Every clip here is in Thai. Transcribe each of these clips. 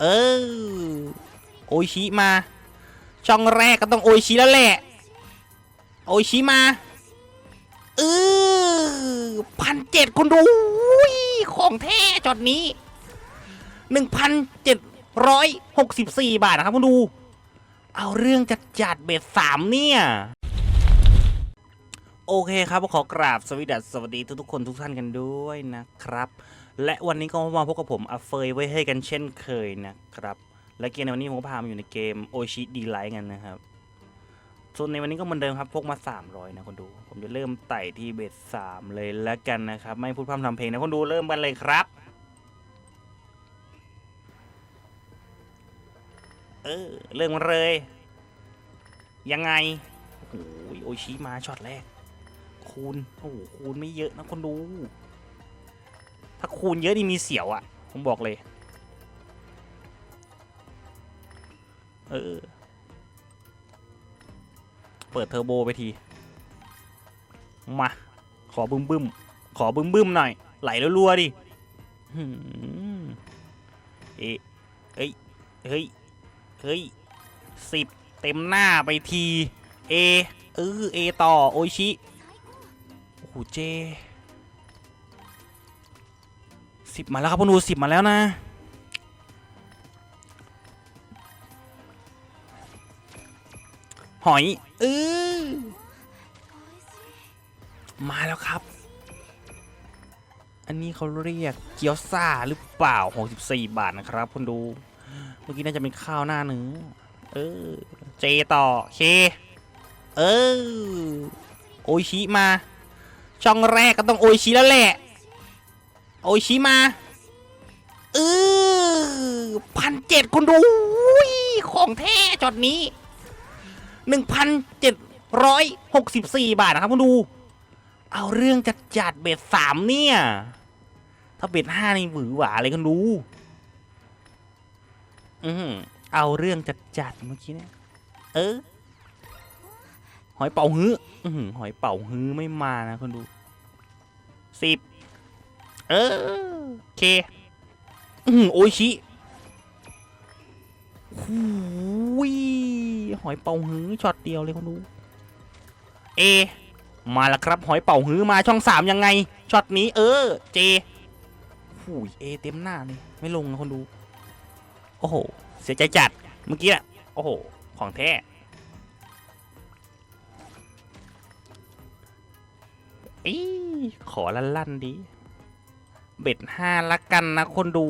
เออ โอชิมา ช่องแรกก็ต้องโอชิแล้วแหละ โอชิมา เออพันเจ็ดคุณดูของแท้จอดนี้หนึ่งพันเจ็ดร้อยหกสิบสี่บาทนะครับคุณดู เอาเรื่องจัดจัดเบ็ดสามเนี่ย โอเคครับ ขอกราบสวัสดีสวัสดีทุกคนทุกท่านกันด้วยนะครับ และวันนี้ก็มาพบกับผมอาเฟยไว้ให้กันเช่นเคยนะครับ และเกมในวันนี้ผมก็พามาอยู่ในเกมโอชิดีไลท์กันนะครับส่วนในวันนี้ก็เหมือนเดิมครับพกมา 300 นะคนดู ผมจะเริ่มไต่ที่เบส3เลยแล้วกันนะครับ ไม่พูดพร่ำทำเพลงนะคนดูเริ่มกันเลยครับ เออเริ่มกันเลย ยังไง โอ้ยโอชิมาช็อตแรก คูณ โอ้โหคูณไม่เยอะนะคนดู ถ้าคูณเยอะนี่มีเสียวอะ่ะ ผมบอกเลย เออ เปิดเทอร์โบไปที มา ขอบึ้มบึ้มขอบึ้มบึ้มหน่อย ไหลรัวดิเอะเอ้ย เฮ้ย เฮ้ยสิบเต็มหน้าไปที เอ เออเอต่อ โอชิ โอ้โหเจ สิบมาแล้วครับพวกนูสิบมาแล้วนะหอยเออมาแล้วครับ อันนี้เขาเรียกเกี๊ยวซ่าหรือเปล่า 64 บาทนะครับคุณดู เมื่อกี้น่าจะเป็นข้าวหน้าเนื้อ เออ เจต่อเค เออ โอชิมา ช่องแรกก็ต้องโอชิแล้วแหละ โอชิมาเออพันเจ็ดคุณดูของแท้จอดนี้หนึ่งพันเจ็ดร้อยหกสิบสี่บาทนะครับคุณดู เอาเรื่องจัดจัดเบ็ดสามเนี่ย ถ้าเบ็ดห้านี่หวือหวาเลยคุณดู อืมเอาเรื่องจัดจัดเมื่อกี้เนี่ย เออ หอยเป่าฮื้ออือหอยเป่าฮื้อไม่มานะคนดูสิบ เออโอเคอือหือโอชิหูยหอยเป่าฮื้อช็อตเดียวเลยคนดู เอ มาแล้วครับ หอยเป่าฮื้อมาช่องสามยังไงช็อตนี้ เออ เจหูยเอเต็มหน้าเลยไม่ลงนะคนดู โอ้โห เสียใจจัดเมื่อกี้อะโอ้โห ของแท้อีขอรันลั่นๆดี เบ็ดห้าละกันนะคนดู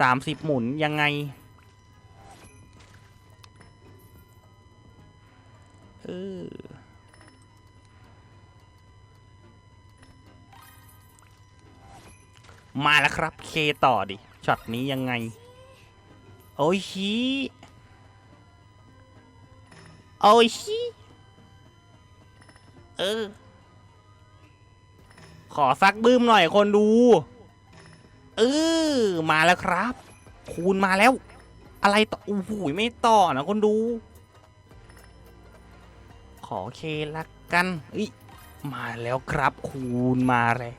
สามสิบหมุนยังไง เออมาแล้วครับ เคต่อดิ ช็อตนี้ยังไง โอ้ยชีโอ้ยชีเออ อซักบื้มหน่อยคนดู เออมาแล้วครับ คูณมาแล้ว อะไรต่อโอ้โหไม่ต่อนะคนดู ขอเคละกันอ้ยมาแล้วครับ คูณมาเลย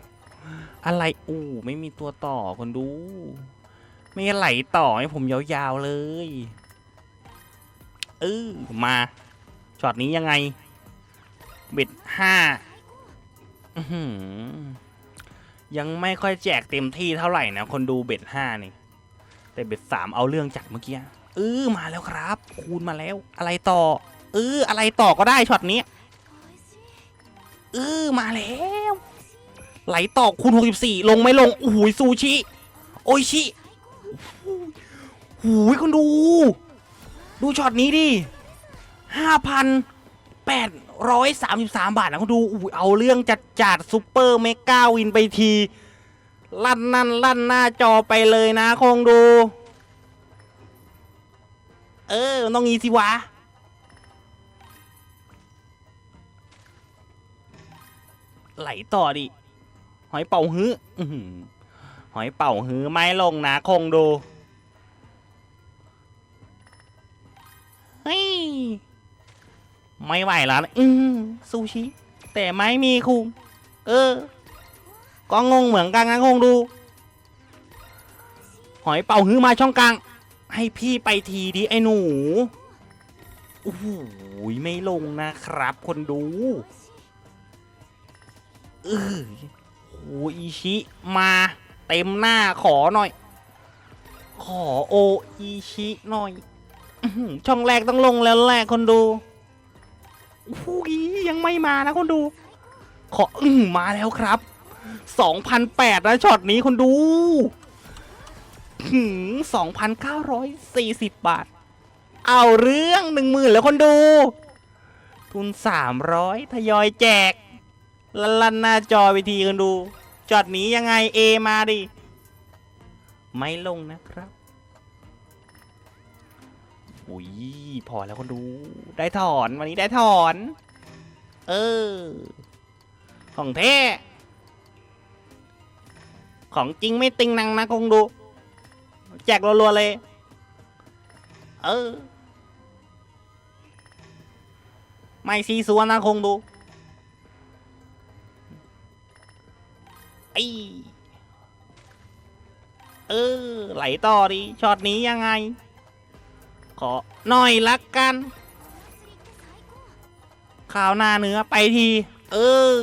อะไรอู้ไม่มีตัวต่อคนดู ไม่ไหลต่อให้ผมยาวๆเลยเออมาช็อตนี้ยังไงเบ็ดห้า ยังไม่ค่อยแจกเต็มที่เท่าไหร่นะ คนดูเบ็ดห้านี่ แต่เบ็ดสามเอาเรื่องจัดเมื่อกี้เออมาแล้วครับ คูณมาแล้ว อะไรต่อเอออะไรต่อก็ได้ช็อตนี้เออมาแล้ว ไหลต่อคูณ 64 ลงไม่ลงโอ้โหซูชิ โออิชิหูยคุณดู ดูช็อตนี้ดิห้าพันแปด ร้อยสามสิบสามบาทนะคุณดูอู้เอาเรื่องจัดจัดซูเปอร์เมกาวินไปที ลั่นนั่นลั่นหน้าจอไปเลยนะคงดู เออนต้องงี้สิวะไหลต่อดิ หอยเป่าฮื้อหอหอยเป่าฮื้อไม่ลงนะคงดู เฮ้ย ไม่ไหวแล้วนะอืมซูชิ แต่ไม่มีคุงเออ ก็งงเหมือนกันนะคงดู หอยเป่าฮื้อมาช่องกลาง ให้พี่ไปทีดิไอ้หนูโอ้โหไม่ลงนะครับ คนดูเออโอ้อีชิมาเต็มหน้าขอหน่อย ขอโออีชิหน่อยอื้อหือช่องแรกต้องลงแล้วแหละคนดู โอ้โหยังไม่มานะคนดู ขออือมาแล้วครับ2,008นะช็อตนี้คนดูถึง2,940 บาท เอาเรื่องหนึ่งหมื่นแล้วคนดู ทุน 300 ทยอยแจกลันลันหน้าจอไปทีคนดูจอดนี้ยังไงเอมาดิ ไม่ลงนะครับ อุ้ยพอแล้วคนดู ได้ถอนวันนี้ได้ถอน เออ ของแท้ ของจริงไม่ติงนังนะคงดู แจกรัวๆเลย เออ ไม่ซีซัวนะคงดูไอเออ ไหลต่อดิช็อตนี้ยังไง ขอหน่อยละกัน ข่าวหน้าเนื้อไปที เออ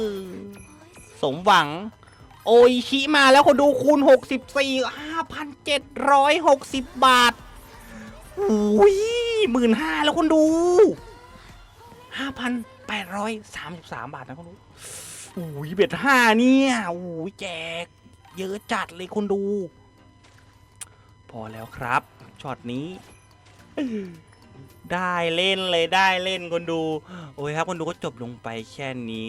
สมหวัง โออิชิมาแล้วคนดูคูณ 64 5,760 บาทอุ้ยหมื่นห้าแล้วคนดู 5,833 บาทนะคนดูอุ้ยเบ็ดห้าเนี่ยอุ้ยแจก เยอะจัดเลยคนดู พอแล้วครับช็อตนี้ ได้เล่นเลยได้เล่นคนดู โอ้ยครับคนดูก็จบลงไปแค่นี้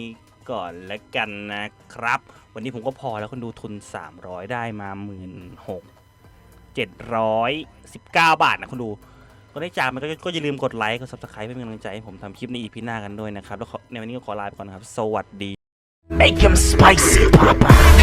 ก่อนแล้วกันนะครับ วันนี้ผมก็พอแล้วคนดูทุน 300 ได้มา 1 6 719 บาทนะคนดูก็ได้จากมันก็ก็อย่าลืมกดไลค์กด subscribe เพื่อเป็นกำลังใจให้ผมทำคลิปในอีพีหน้ากันด้วยนะครับ แล้วในวันนี้ก็ขอลาไปก่อนนะครับ สวัสดี Make him spicy, Papa.